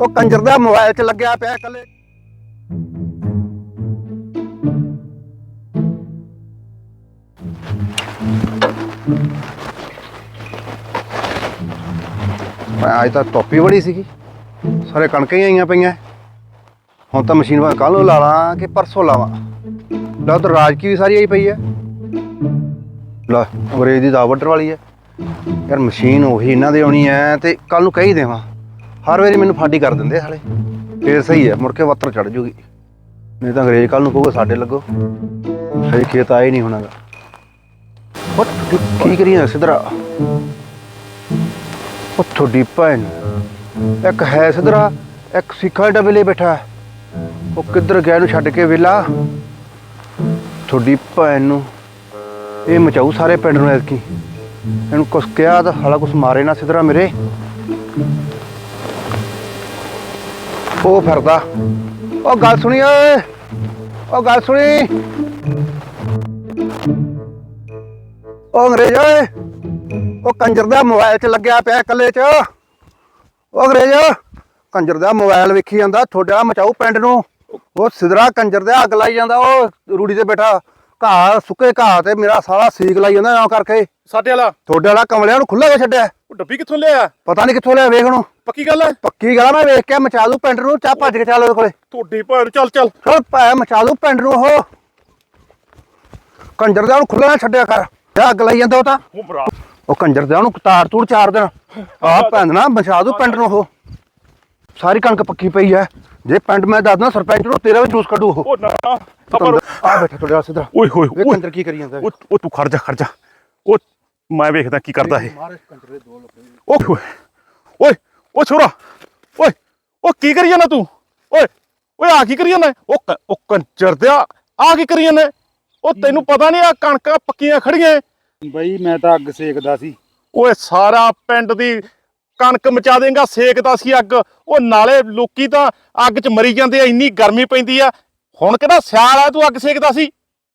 ਉਹ ਕੰਜਰ ਦਾ ਮੋਬਾਈਲ 'ਚ ਲੱਗਿਆ ਪਿਆ ਇਕੱਲੇ। ਮੈਂ ਅੱਜ ਤਾਂ ਟੋਪੀ ਬੜੀ ਸੀਗੀ। ਸਾਰੇ ਕਣਕਾਂ ਹੀ ਆਈਆਂ ਪਈਆਂ। ਹੁਣ ਤਾਂ ਮਸ਼ੀਨ ਵਾ ਕੱਲ ਲਾ ਲਾਂ ਕਿ ਪਰਸੋਂ ਲਾਵਾਂ। ਲੈ ਤਾਂ ਰਾਜ ਕੀ ਵੀ ਸਾਰੀ ਆਈ ਪਈ ਹੈ ਲੈ, ਅੰਗਰੇਜ਼ ਦੀ ਦਾਵਟਰ ਵਾਲੀ ਹੈ ਯਾਰ ਮਸ਼ੀਨ ਉਹੀ ਇਹਨਾਂ ਦੇ ਆਉਣੀ ਹੈ ਤੇ ਕੱਲ ਨੂੰ ਕਹੀ ਦੇਵਾਂ। ਹਰ ਵਾਰੀ ਮੈਨੂੰ ਫਾਂਡੀ ਕਰ ਦਿੰਦੇ ਹਾਲੇ ਫੇਰ ਸਹੀ ਹੈ ਮੁੜ ਕੇ ਵੱਤਰ ਚੜ ਜੂਗੀ। ਨਹੀਂ ਤਾਂ ਅੰਗਰੇਜ਼ ਕੱਲ ਨੂੰ ਕਹੂਗਾ ਸਾਡੇ ਲੱਗੋ। ਸਹੀ ਖੇਤ ਆਏ ਨਹੀਂ ਹੋਣਾਗਾ। what ਕੀ ਕਰੀਏ ਸਿਧਰਾ? ਉਹ ਤੁਹਾਡੀ ਭੈਣ। ਇੱਕ ਹੈ ਸਿਧਰਾ, ਇੱਕ ਸਿੱਖਾਂ ਦੇ ਡਬਲੇ ਬੈਠਾ ਉਹ ਕਿੱਧਰ ਗਿਆ ਨੂੰ ਛੱਡ ਕੇ ਵੇਲਾ ਤੁਹਾਡੀ ਭੈਣ ਨੂੰ ਇਹ ਮਚਾਊ ਸਾਰੇ ਪਿੰਡ ਨੂੰ ਐਤਕੀ। ਇਹਨੂੰ ਕੁਛ ਕਿਹਾ ਤਾਂ ਹਾਲਾ ਕੁਛ ਮਾਰੇ ਨਾ ਸਿਧਰਾ ਮੇਰੇ। ਉਹ ਫਿਰਦਾ। ਉਹ ਗੱਲ ਸੁਣੀ ਓਏ। ਉਹ ਗੱਲ ਸੁਣੀ। ਉਹ ਅੰਗਰੇਜ਼ ਓਏ। ਉਹ ਕੰਜਰ ਦਾ ਮੋਬਾਈਲ 'ਚ ਲੱਗਿਆ ਪਿਆ ਇਕੱਲੇ 'ਚ। ਉਹ ਅੰਗਰੇਜ਼ ਕੰਜਰ ਦਾ ਮੋਬਾਈਲ ਵੇਖੀ ਜਾਂਦਾ ਤੁਹਾਡਾ ਮਚਾਊ ਪਿੰਡ ਨੂੰ। ਉਹ ਸਿਧਰਾ ਕੰਜਰ ਦੇ ਅੱਗ ਲਾਈ ਜਾਂਦਾ ਉਹ ਰੂੜੀ ਤੇ ਬੈਠਾ। ਘਾਹ ਸੁੱਕੇ ਘਾਹ ਤੇ ਮੇਰਾ ਸਾਲਾ ਸੀਕ ਲਾਈ ਜਾਂਦਾ ਨਾ ਕਰਕੇ। ਸਾਡੇ ਵਾਲਾ। ਤੁਹਾਡੇ ਵਾਲਾ ਕਮਲਿਆਂ ਨੂੰ ਖੁੱਲਾ ਕੇ ਛੱਡਿਆ। ਉਹ ਡੱਬੀ ਕਿੱਥੋਂ ਲਿਆ ਪਤਾ ਨਹੀਂ ਕਿੱਥੋਂ ਲਿਆ ਵੇਖ ਨੂੰ ਪੱਕੀ ਗੱਲ ਹੈ? ਪੱਕੀ ਗੱਲ ਆ, ਮੈਂ ਵੇਖ ਕੇ ਮਚਾ ਦੂ ਪਿੰਡ ਨੂੰ ਚਾਹ ਭੱਜ ਕੇ ਚੱਲ ਉਹਦੇ ਕੋਲੇ। ਤੁਹਾਡੀ ਭੈਣ ਚੱਲ ਚੱਲ। ਚਲ ਪੈ ਮਚਾ ਦੂ ਪਿੰਡ ਨੂੰ ਉਹ। ਕੰਜਰ ਦਾ ਉਹਨੂੰ ਖੁੱਲਾ ਨਾ ਛੱਡਿਆ ਕਰ। ਤੇ ਅੱਗ ਲਾਈ ਜਾਂਦਾ ਉਹ ਤਾਂ। ਉਹ ਭਰਾ। ਉਹ ਕੰਜਰ ਦਾ ਉਹਨੂੰ ਤਾਰ ਤੂੜ ਚਾਰ ਦੇਣ ਆਹ ਭੈਣ ਨਾ ਮਚਾ ਦੂ ਪਿੰਡ ਨੂੰ ਉਹ। ਸਾਰੀ ਕਣਕ ਪੱਕੀ ਪਈ ਐ ਜੇ ਪਿੰਡ ਮੈਂ ਦੱਸਦਾ ਸਰਪੰਚ ਨੂੰ ਤੇਰਾ ਵੀ ਜੂਸ ਕੱਢੂ ਉਹ। ਉਹ ਨਾ ਆਪਾਂ ਆ ਬੈਠਾ ਤੁਹਾਡੇ ਨਾਲ ਸਿੱਧਾ ਓਏ ਹੋਏ ਵੇਖ ਓਏ। ਕੰਜਰ ਕੀ ਕਰੀ ਜਾਂਦਾ ਉਹ ਉਹ ਤੂੰ ਖੜ ਜਾ ਖੜ ਜਾ। ਉਹ ਮੈਂ ਵੇਖਦਾ ਕੀ ਕਰਦਾ ਇਹ। ਮਾਰੇ ਕੰਜਰ ਦੇ ਦੋ ਲੋਕ ਓਏ। ਹੋਏ ਉਹ ਛੋਰਾ ਓਏ ਉਹ ਕੀ ਕਰੀ ਜਾਂਦਾ ਤੂੰ? ਓਏ ਓਏ ਆ ਕੀ ਕਰੀ ਜਾਂਦਾ? ਉਹ ਕ- ਉਹ ਕੰਜਰ ਦਿਆ ਆ ਕੀ ਕਰੀ ਜਾਂਦਾ? ਉਹ ਤੈਨੂੰ ਪਤਾ ਨਹੀਂ ਆ ਕਣਕਾਂ ਪੱਕੀਆਂ ਖੜੀਆਂ। ਬਈ ਮੈਂ ਤਾਂ ਅੱਗ ਸੇਕਦਾ ਸੀ। ਓਏ ਸਾਰਾ ਪਿੰਡ ਦੀ ਕਣਕ ਮਚਾ ਦੇਂਗਾ ਸੇਕਦਾ ਸੀ ਅੱਗ। ਉਹ ਨਾਲੇ ਲੋਕੀ ਤਾਂ ਅੱਗ 'ਚ ਮਰੀ ਜਾਂਦੇ ਆ ਇੰਨੀ ਗਰਮੀ ਪੈਂਦੀ ਆ। ਹੁਣ ਕਿਹੜਾ ਸਿਆਲ ਆ ਤੂੰ ਅੱਗ ਸੇਕਦਾ ਸੀ?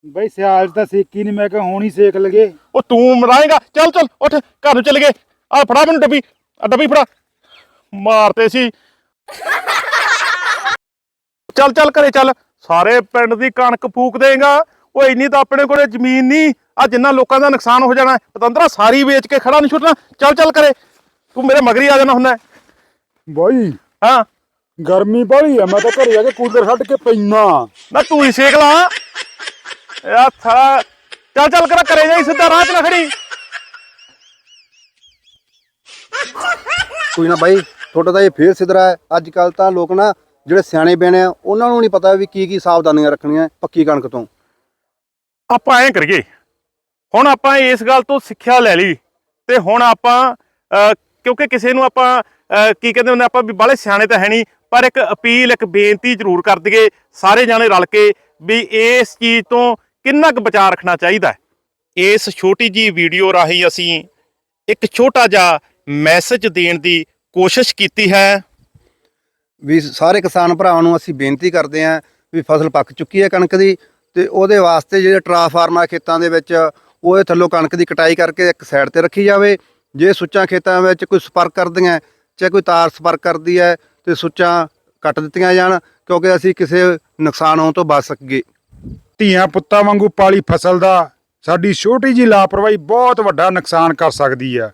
ਬਈ ਸਿਆਲ 'ਚ ਤਾਂ ਸੇਕੀ ਨਹੀਂ ਮੈਂ ਕਿਹਾ ਹੁਣ ਹੀ ਸੇਕ ਲਗੇ ਉਹ ਤੂੰ ਮਰਾਏਗਾ? ਚੱਲ ਚੱਲ ਉੱਠ ਘਰ ਨੂੰ ਚੱਲ ਗਏ। ਆ ਫੜਾ ਮੈਨੂੰ ਡੱਬੀ ਆ ਡੱਬੀ ਫੜਾ। ਮਾਰਤੇ ਸੀ। ਚੱਲ ਚੱਲ ਘਰੇ ਚੱਲ। ਸਾਰੇ ਪਿੰਡ ਦੀ ਕਣਕ ਫੂਕ ਦੇਗਾ। ਉਹ ਇੰਨੀ ਤਾਂ ਆਪਣੇ ਕੋਲੇ ਜ਼ਮੀਨ ਨਹੀਂ। ਆ ਜਿੰਨਾ ਲੋਕਾਂ ਦਾ ਨੁਕਸਾਨ ਹੋ ਜਾਣਾ ਪਤੰਦਰਾ ਸਾਰੀ ਵੇਚ ਕੇ ਖੜਾ ਨਹੀਂ ਛੁੱਟਣਾ। ਚੱਲ ਚੱਲ ਕਰੇ ਤੂੰ ਮੇਰੇ ਮਗਰੀ ਆ ਜਾਣਾ ਹੁੰਦਾ। ਬਈ ਹਾਂ। ਗਰਮੀ ਬੜੀ ਆ। ਮੈਂ ਤਾਂ ਘਰੇ ਜਾ ਕੇ ਕੂਲਰ ਛੱਡ ਕੇ ਪੈਣਾ ਨਾ ਤੂੰ ਹੀ ਸੇਕ ਲਾ। ਯਾ ਥਾ। ਚੱਲ ਚੱਲ ਕਰਾ ਕਰੇ ਜਾਈ ਸਿੱਧਾ ਰਾਹ 'ਚ ਨਾ ਖੜੀ। ਕੋਈ ਨਾ ਬਾਈ। ਤੁਹਾਡਾ ਤਾਂ ਇਹ ਫੇਰ ਸਿਧਰਾ ਹੈ। ਅੱਜ ਕੱਲ ਤਾਂ ਲੋਕ ਨਾ ਜਿਹੜੇ ਸਿਆਣੇ ਬਿਆਣੇ ਆ, ਉਹਨਾਂ ਨੂੰ ਨਹੀਂ ਪਤਾ ਵੀ ਕੀ ਕੀ ਸਾਵਧਾਨੀਆਂ ਰੱਖਣੀਆਂ ਪੱਕੀ ਕਣਕ ਤੋਂ। ਆਪਾਂ ਐਂ ਕਰੀਏ, ਹੁਣ ਆਪਾਂ ਇਸ ਗੱਲ ਤੋਂ ਸਿੱਖਿਆ ਲੈ ਲਈ ਤੇ ਹੁਣ ਆਪਾਂ ਕਿਉਂਕਿ ਕਿਸੇ ਨੂੰ ਆਪਾਂ ਕੀ ਕਹਿੰਦੇ ਹੁੰਦੇ ਆਪਾਂ ਵੀ ਬਾਲੇ ਸਿਆਣੇ ਤਾਂ ਹੈ ਨਹੀਂ, ਪਰ ਇੱਕ ਅਪੀਲ, ਇੱਕ ਬੇਨਤੀ ਜ਼ਰੂਰ ਕਰ ਦਈਏ ਸਾਰੇ ਜਾਣੇ ਰਲ ਕੇ ਵੀ ਇਸ ਚੀਜ਼ ਤੋਂ ਕਿੰਨਾ ਕੁ ਬਚਾਅ ਰੱਖਣਾ ਚਾਹੀਦਾ ਇਸ ਛੋਟੀ ਜੀ ਵੀਡੀਓ ਰਾਹੀਂ ਅਸੀਂ ਇੱਕ ਛੋਟਾ ਜਿਹਾ ਮੈਸੇਜ ਦੇਣ ਦੀ ਕੋਸ਼ਿਸ਼ ਕੀਤੀ ਹੈ। ਵੀ ਸਾਰੇ ਕਿਸਾਨ ਭਰਾਵਾਂ ਨੂੰ ਅਸੀਂ ਬੇਨਤੀ ਕਰਦੇ ਆਂ ਵੀ ਫਸਲ ਪੱਕ ਚੁੱਕੀ ਹੈ ਕਣਕ ਦੀ ਤੇ ਉਹਦੇ ਵਾਸਤੇ ਜਿਹੜੇ ਟਰਾਂਸਫਾਰਮਰ ਖੇਤਾਂ ਦੇ ਵਿੱਚ ਉਹਦੇ ਥੱਲੋਂ ਕਣਕ ਦੀ ਕਟਾਈ ਕਰਕੇ ਇੱਕ ਸਾਈਡ ਤੇ ਰੱਖੀ ਜਾਵੇ। ਜੇ ਸੁੱਚਾਂ ਖੇਤਾਂ ਵਿੱਚ ਕੋਈ ਸਪਰਕ ਕਰਦੀਆਂ ਚਾਹੇ ਕੋਈ ਤਾਰ ਸਪਰਕ ਕਰਦੀ ਹੈ ਤੇ ਸੁੱਚਾਂ ਕੱਟ ਦਿੱਤੀਆਂ ਜਾਣ ਕਿਉਂਕਿ ਅਸੀਂ ਕਿਸੇ ਨੁਕਸਾਨ ਹੋਣ ਤੋਂ ਬਚ ਸਕੀਏ। ਧੀਆਂ ਪੁੱਤਾਂ ਵਾਂਗੂ ਪਾਲੀ ਫਸਲ ਦਾ ਸਾਡੀ ਛੋਟੀ ਜੀ ਲਾਪਰਵਾਹੀ ਬਹੁਤ ਵੱਡਾ ਨੁਕਸਾਨ ਕਰ ਸਕਦੀ ਆ